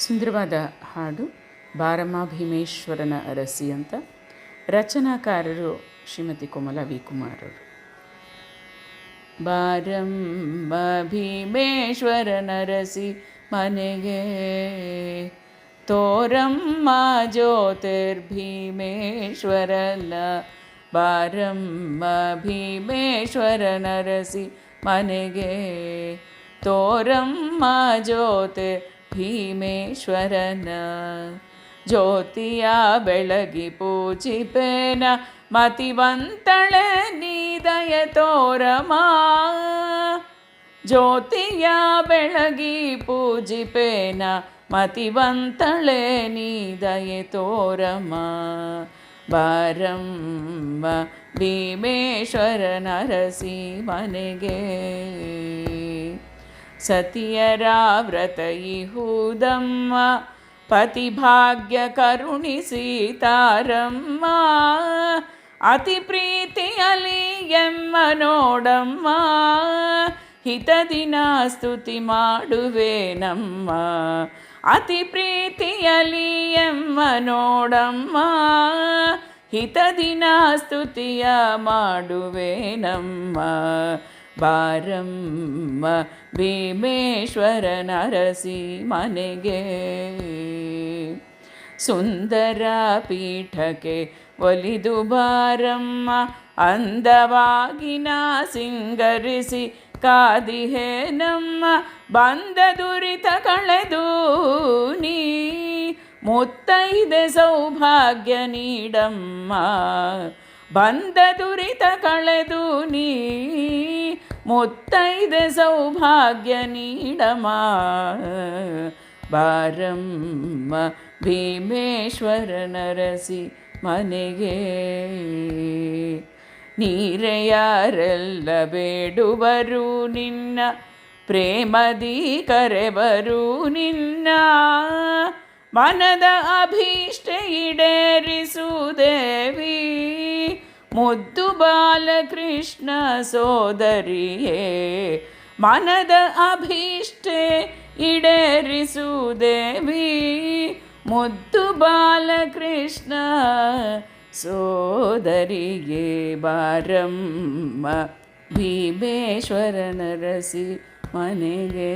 ಸುಂದರವಾದ ಹಾಡು ಬಾರಮ್ಮ ಭೀಮೇಶ್ವರನ ಅರಸಿ ಅಂತ ರಚನಾಕಾರರು ಶ್ರೀಮತಿ ಕೋಮಲ ವಿ ಕುಮಾರರು ಬಾರಮ್ಮ ಭೀಮೇಶ್ವರನ ಅರಸಿ ಮನೆಗೆ ತೋರಮ್ಮ ಜ್ಯೋತಿರ್ಭೀಮೇಶ್ವರಲ್ಲ ಬಾರಂಬ ಭೀಮೇಶ್ವರನ ಅರಸಿ ಮನೆಗೆ ತೋರಮ್ಮ ಜ್ಯೋತಿ ಭೀಮೇಶ್ವರನ ಜ್ಯೋತಿಯ ಬೆಳಗಿ ಪೂಜಿಪೇನ ಮತಿವಂತಳೆ ನೀದಯ ತೋರಮ. ಜ್ಯೋತಿಯ ಬೆಳಗಿ ಪೂಜಿಪೇನ ಮತಿವಂತಳೆ ನೀದಯ ತೋರಮ. ಬಾರಮ್ಮ ಭೀಮೇಶ್ವರ ನರಸಿ ಮನೆಗೆ ಸತಿಯರ ವ್ರತ ಇಹುದಮ್ಮ, ಪತಿಭಾಗ್ಯ ಕರುಣಿ ಸೀತಾರಮ್ಮ, ಅತಿ ಪ್ರೀತಿಯಲಿ ಎಮ್ಮ ನೋಡಮ್ಮ ಹಿತದಿನ ಸ್ತುತಿ ಮಾಡುವೆ ನಮ್ಮ ಅತಿ ಪ್ರೀತಿಯಲಿ ಎಮ್ಮ ನೋಡಮ್ಮ ಹಿತದಿನ ಸ್ತುತಿಯ ಮಾಡುವೆ ನಮ್ಮ ಬಾರಮ್ಮ ಭೀಮೇಶ್ವರ ನರಸಿ ಮನೆಗೆ ಸುಂದರ ಪೀಠಕ್ಕೆ ಒಲಿದು ಬಾರಮ್ಮ ಅಂದವಾಗಿನ ಸಿಂಗರಿಸಿ ಕಾದಿಹೇನಮ್ಮ, ಬಂದ ದುರಿತ ಕಳೆದು ನೀ ಮುತ್ತೈದೆ ಸೌಭಾಗ್ಯ ನೀಡಮ್ಮ, ಬಂದ ದುರಿತ ಕಳೆದು ನೀ ಮುತ್ತೈದೆ ಸೌಭಾಗ್ಯ ನೀಡಮಾ. ಬಾರಮ್ಮ ಭೀಮೇಶ್ವರ ನರಸಿ ಮನೆಗೆ. ನೀರೆಯಾರೆಲ್ಲ ಬೇಡುವರು ನಿನ್ನ, ಪ್ರೇಮದಿ ಕರೆವರು ನಿನ್ನ. ಮನದ ಅಭೀಷ್ಟ ಈಡೇರಿಸುದೇವಿ ಮುದ್ದು ಬಾಲಕೃಷ್ಣ ಸೋದರಿಯೇ ಮನದ ಅಭೀಷ್ಟೆ ಈಡೇರಿಸುದೇವಿ ಮುದ್ದು ಬಾಲಕೃಷ್ಣ ಸೋದರಿಗೆ ಬಾರಮ್ಮ ಭೀಮೇಶ್ವರ ನರಸಿ ಮನೆಗೆ.